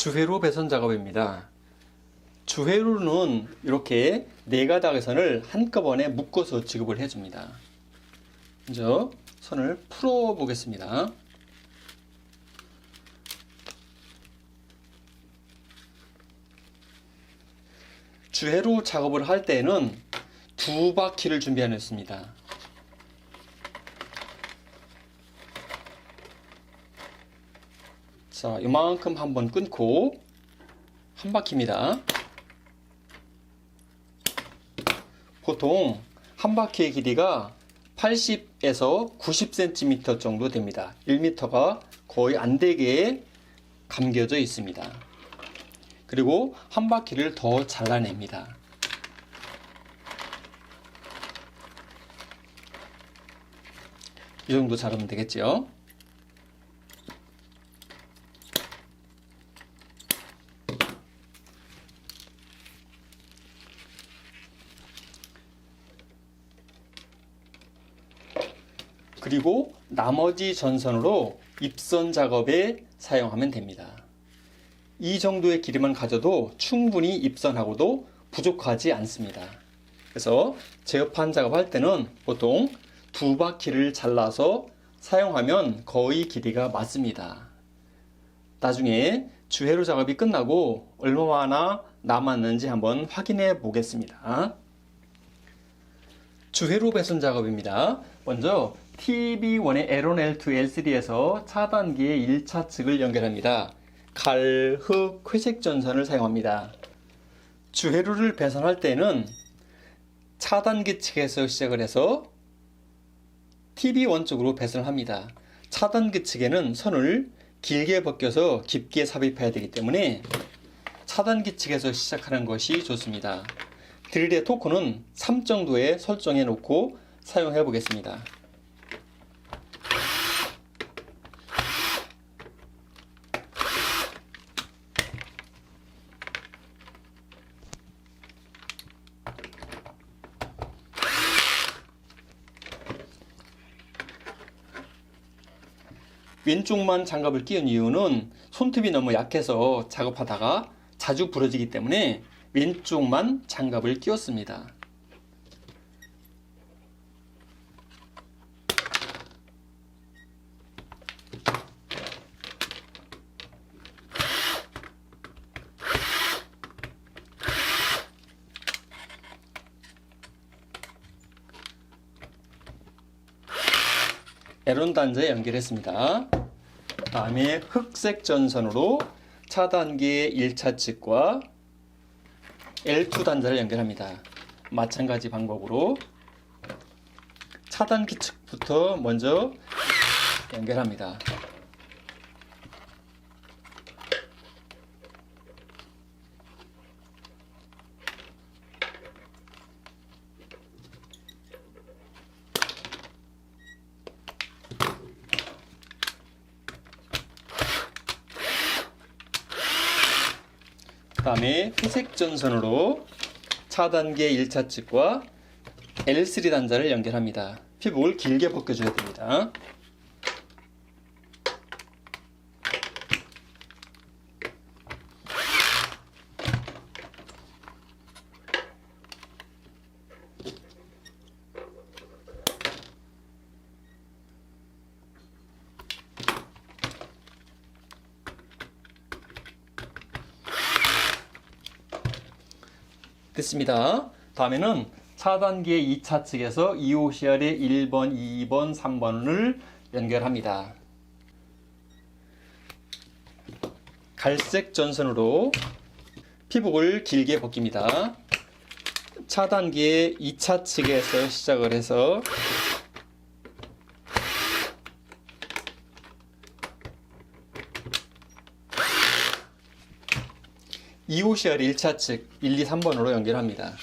주회로 배선 작업입니다. 주회로는 이렇게 네 가닥의 선을 한꺼번에 묶어서 지급을 해줍니다. 먼저 선을 풀어 보겠습니다. 주회로 작업을 할 때는 두 바퀴를 준비하였습니다. 자, 이만큼 한번 끊고 한 바퀴입니다. 보통 한 바퀴의 길이가 80에서 90cm 정도 됩니다. 1m가 거의 안 되게 감겨져 있습니다. 그리고 한 바퀴를 더 잘라냅니다. 이 정도 자르면 되겠죠? 그리고 나머지 전선으로 입선 작업에 사용하면 됩니다. 이 정도의 길이만 가져도 충분히 입선하고도 부족하지 않습니다. 그래서 제어판 작업할 때는 보통 두 바퀴를 잘라서 사용하면 거의 길이가 맞습니다. 나중에 주회로 작업이 끝나고 얼마나 남았는지 한번 확인해 보겠습니다. 주회로 배선 작업입니다. 먼저 TB1의 L1, L2, L3에서 차단기의 1차 측을 연결합니다. 칼, 흙, 회색 전선을 사용합니다. 주회로를 배선할 때는 차단기 측에서 시작을 해서 TB1 쪽으로 배선을 합니다. 차단기 측에는 선을 길게 벗겨서 깊게 삽입해야 되기 때문에 차단기 측에서 시작하는 것이 좋습니다. 드릴의 토크는 3 정도에 설정해 놓고 사용해 보겠습니다. 왼쪽만 장갑을 끼운 이유는 손톱이 너무 약해서 작업하다가 자주 부러지기 때문에 왼쪽만 장갑을 끼웠습니다. 에론 단자에 연결했습니다. 다음에 흑색 전선으로 차단기의 1차 측과 L2 단자를 연결합니다. 마찬가지 방법으로 차단기 측부터 먼저 연결합니다. 다음에 회색 전선으로 차단계 1차 측과 L3 단자를 연결합니다. 피복을 길게 벗겨줘야 됩니다. 됐습니다. 다음에는 차단기의 2차 측에서 EOCR의 1번, 2번, 3번을 연결합니다. 갈색 전선으로 피복을 길게 벗깁니다. 차단기의 2차 측에서 시작을 해서 EOCR 1차 측 1, 2, 3번으로 연결합니다.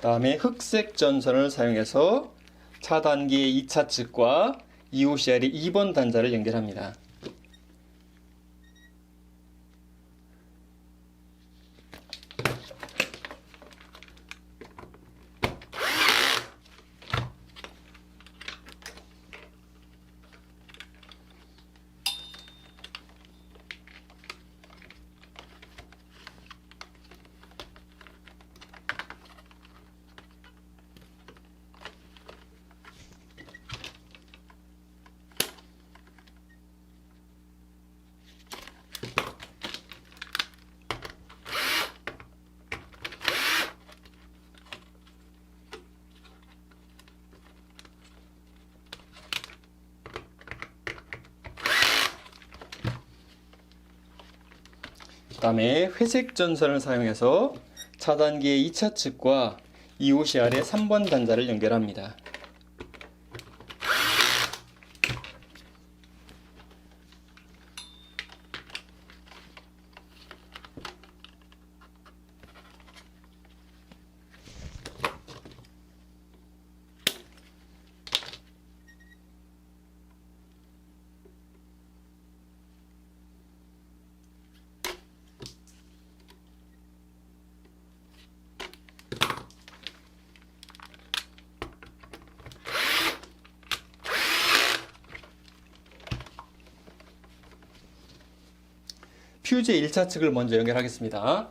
다음에 흑색 전선을 사용해서 차단기의 2차 측과 EOCR의 2번 단자를 연결합니다. 다음에 회색 전선을 사용해서 차단기의 2차 측과 EOCR의 3번 단자를 연결합니다. 퓨즈 1차 측을 먼저 연결하겠습니다.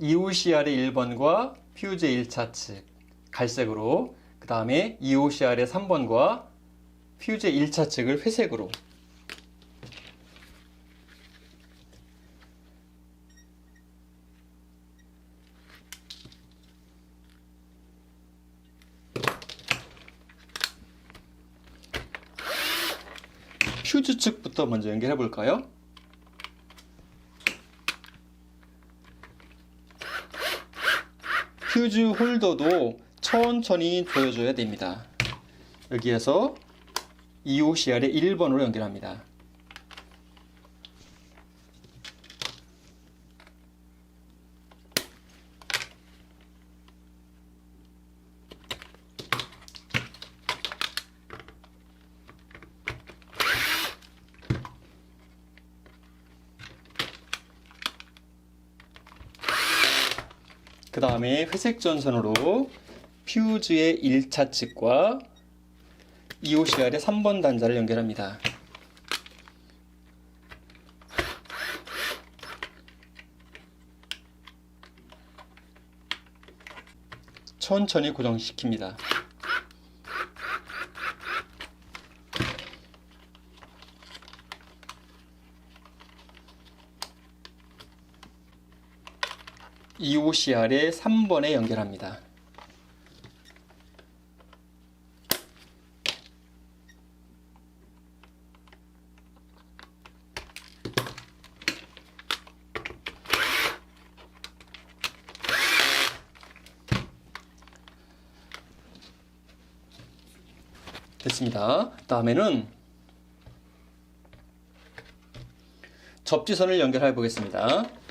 EOCR의 1번과 퓨즈 1차 측 갈색으로 그 다음에 EOCR의 3번과 퓨즈 1차 측을 회색으로 먼저 연결해 볼까요? 퓨즈 홀더도 천천히 조여줘야 됩니다. 여기에서 EOCR의 1번으로 연결합니다. 그 다음에 회색 전선으로 퓨즈의 1차 측과 EOCR의 3번 단자를 연결합니다. 천천히 고정시킵니다. EOCR의 3번에 연결합니다. 됐습니다. 다음에는 접지선을 연결해 보겠습니다.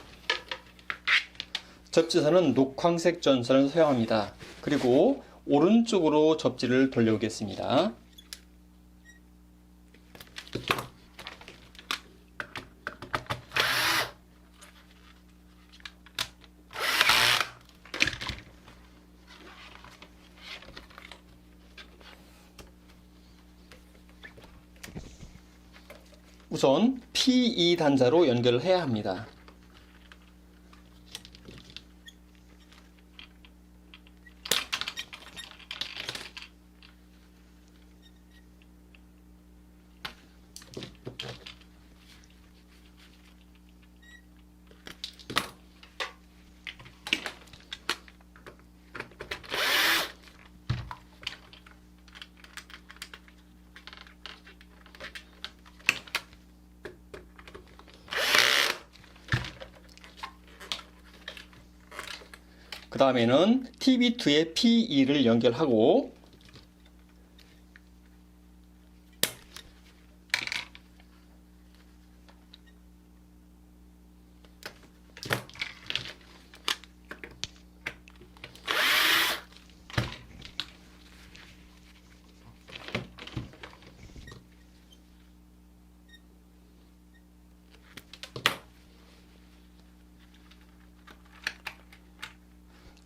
접지선은 녹황색 전선을 사용합니다. 그리고 오른쪽으로 접지를 돌려오겠습니다. 우선 P2 단자로 연결을 해야 합니다. 그 다음에는 TB2에 P2를 연결하고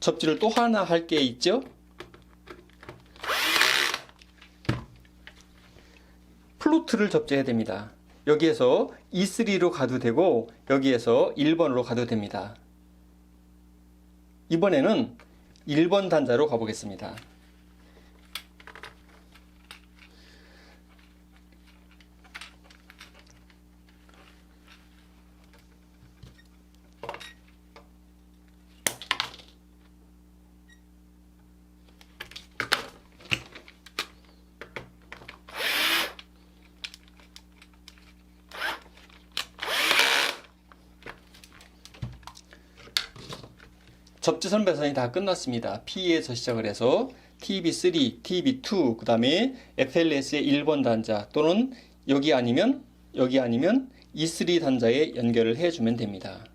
접지를 또 하나 할 게 있죠? 플루트를 접지해야 됩니다. 여기에서 E3로 가도 되고 여기에서 1번으로 가도 됩니다. 이번에는 1번 단자로 가보겠습니다. 접지선 배선이 다 끝났습니다. P에서 시작을 해서 TB3, TB2, 그 다음에 FLS의 1번 단자 또는 여기 아니면 여기 아니면 E3 단자에 연결을 해주면 됩니다.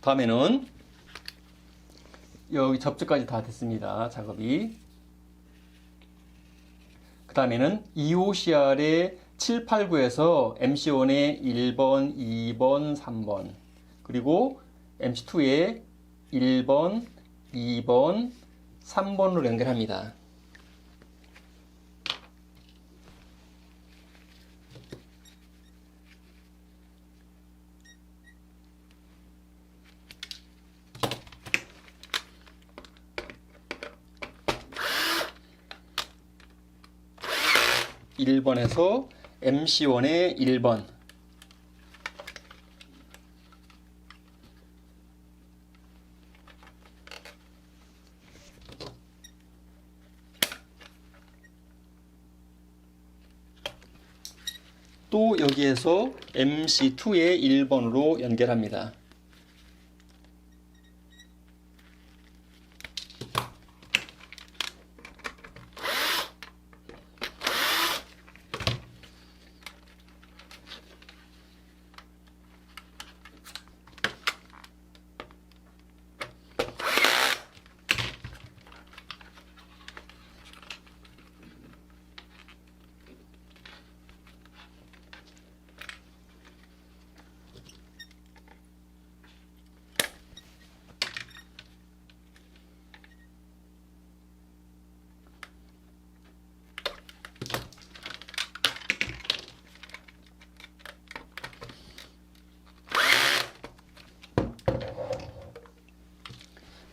다음에는 여기 접지까지 다 됐습니다. 작업이. 그 다음에는 EOCR의 7, 8, 9에서 MC1의 1번, 2번, 3번 그리고 MC2의 1번, 2번, 3번으로 연결합니다. 일번에서 MC1의 1번 또 여기에서 MC2의 1번으로 연결합니다.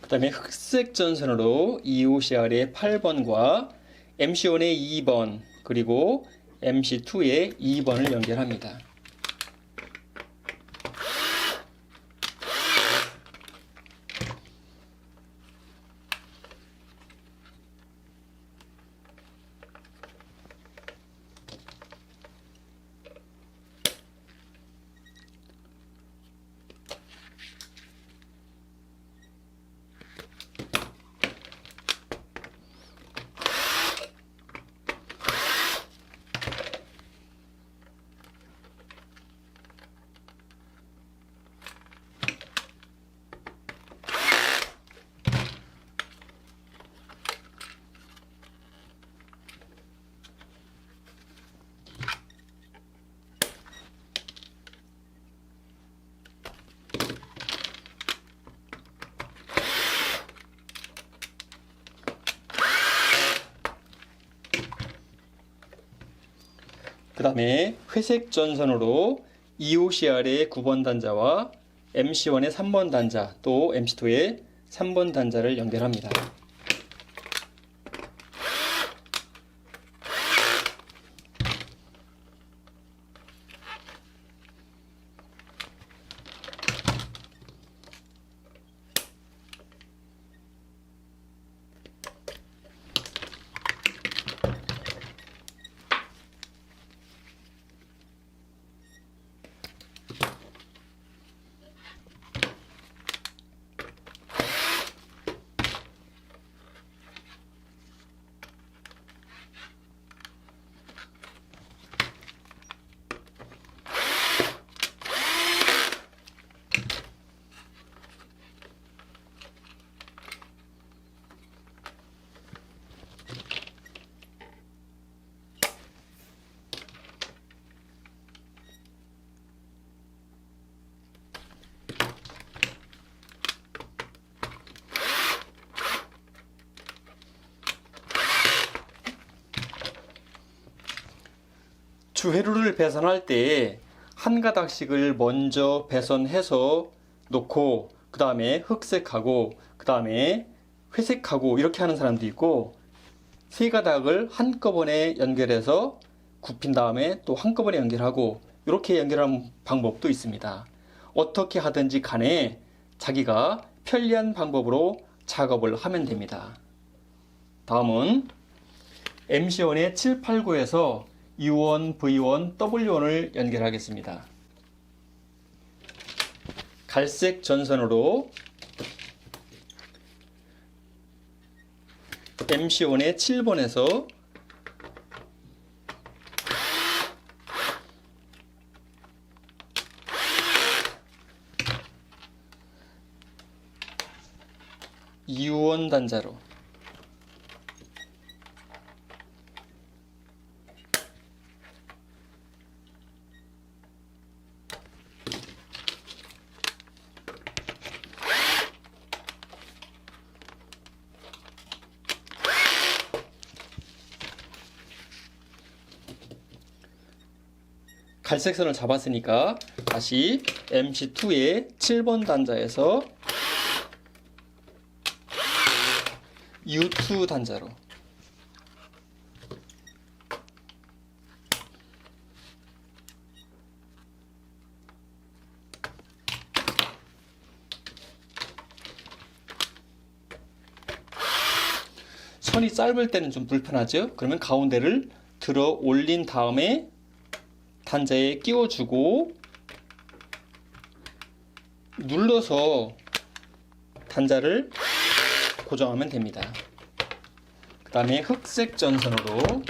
그 다음에 흑색 전선으로 EOCR의 8번과 MC1의 2번 그리고 MC2의 2번을 연결합니다. 다음에 회색 전선으로 EOCR의 9번 단자와 MC1의 3번 단자 또 MC2의 3번 단자를 연결합니다. 주회로를 배선할 때 한 가닥씩을 먼저 배선해서 놓고 그 다음에 흑색하고 그 다음에 회색하고 이렇게 하는 사람도 있고 세 가닥을 한꺼번에 연결해서 굽힌 다음에 또 한꺼번에 연결하고 이렇게 연결하는 방법도 있습니다. 어떻게 하든지 간에 자기가 편리한 방법으로 작업을 하면 됩니다. 다음은 MC1의 789에서 U1, V1, W1을 연결하겠습니다. 갈색 전선으로 MC1의 7번에서 U1 단자로 갈색 선을 잡았으니까 다시 MC2의 7번 단자에서 U2 단자로 선이 짧을 때는 좀 불편하죠? 그러면 가운데를 들어 올린 다음에 단자에 끼워주고 눌러서 단자를 고정하면 됩니다. 그 다음에 흑색 전선으로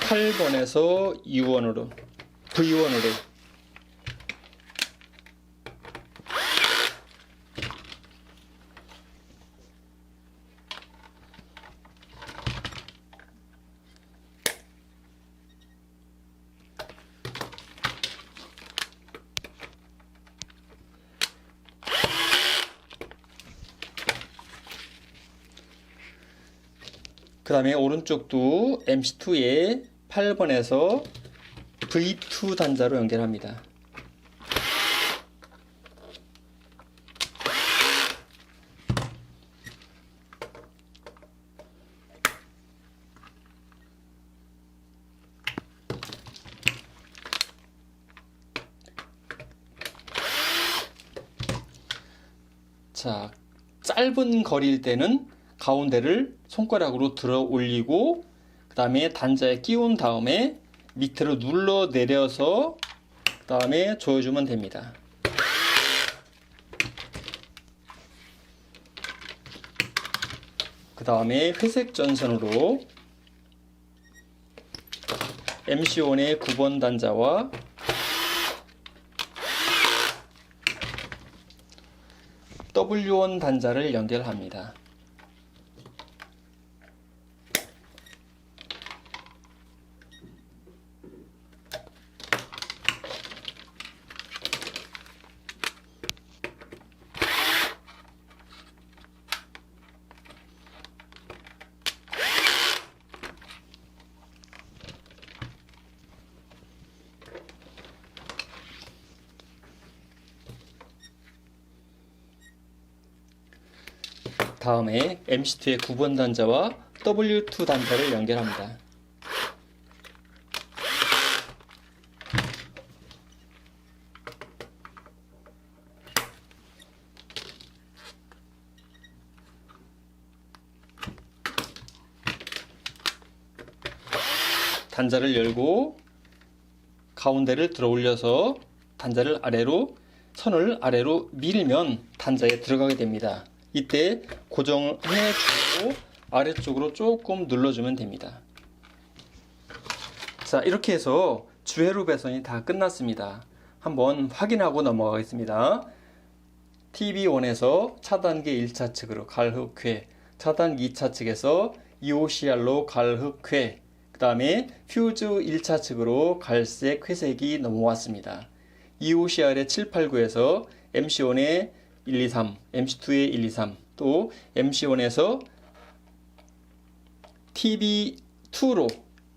팔번에서 U1으로 V1으로 그 다음에 오른쪽도 MC2에 8번에서 V2 단자로 연결합니다. 자, 짧은 거리일 때는 가운데를 손가락으로 들어 올리고 그 다음에 단자에 끼운 다음에 밑으로 눌러 내려서 그 다음에 조여주면 됩니다. 그 다음에 회색 전선으로 MC1의 9번 단자와 W1 단자를 연결합니다. 다음에 MC2의 9번 단자와 W2 단자를 연결합니다. 단자를 열고 가운데를 들어 올려서 단자를 아래로 선을 아래로 밀면 단자에 들어가게 됩니다. 이때 고정해 주고 아래쪽으로 조금 눌러주면 됩니다. 자 이렇게 해서 주회로 배선이 다 끝났습니다. 한번 확인하고 넘어가겠습니다. TB1에서 차단기 1차 측으로 갈흑회, 차단기 2차 측에서 EOCR로 갈흑회, 그 다음에 퓨즈 1차 측으로 갈색 회색이 넘어왔습니다. EOCR의 789에서 MC1의 1, 2, 3, MC2에 1, 2, 3, 또 MC1에서 TB2로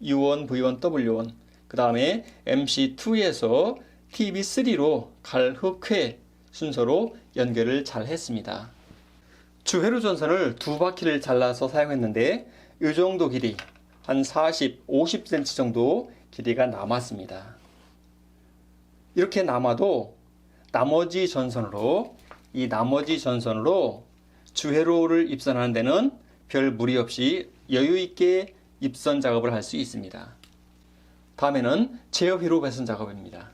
U1, V1, W1, 그 다음에 MC2에서 TB3로 갈, 흑, 회 순서로 연결을 잘 했습니다. 주회로 전선을 두 바퀴를 잘라서 사용했는데 이 정도 길이 한 40, 50cm 정도 길이가 남았습니다. 이렇게 남아도 나머지 전선으로 이 나머지 전선으로 주회로를 입선하는 데는 별 무리 없이 여유 있게 입선 작업을 할 수 있습니다. 다음에는 제어 회로 배선 작업입니다.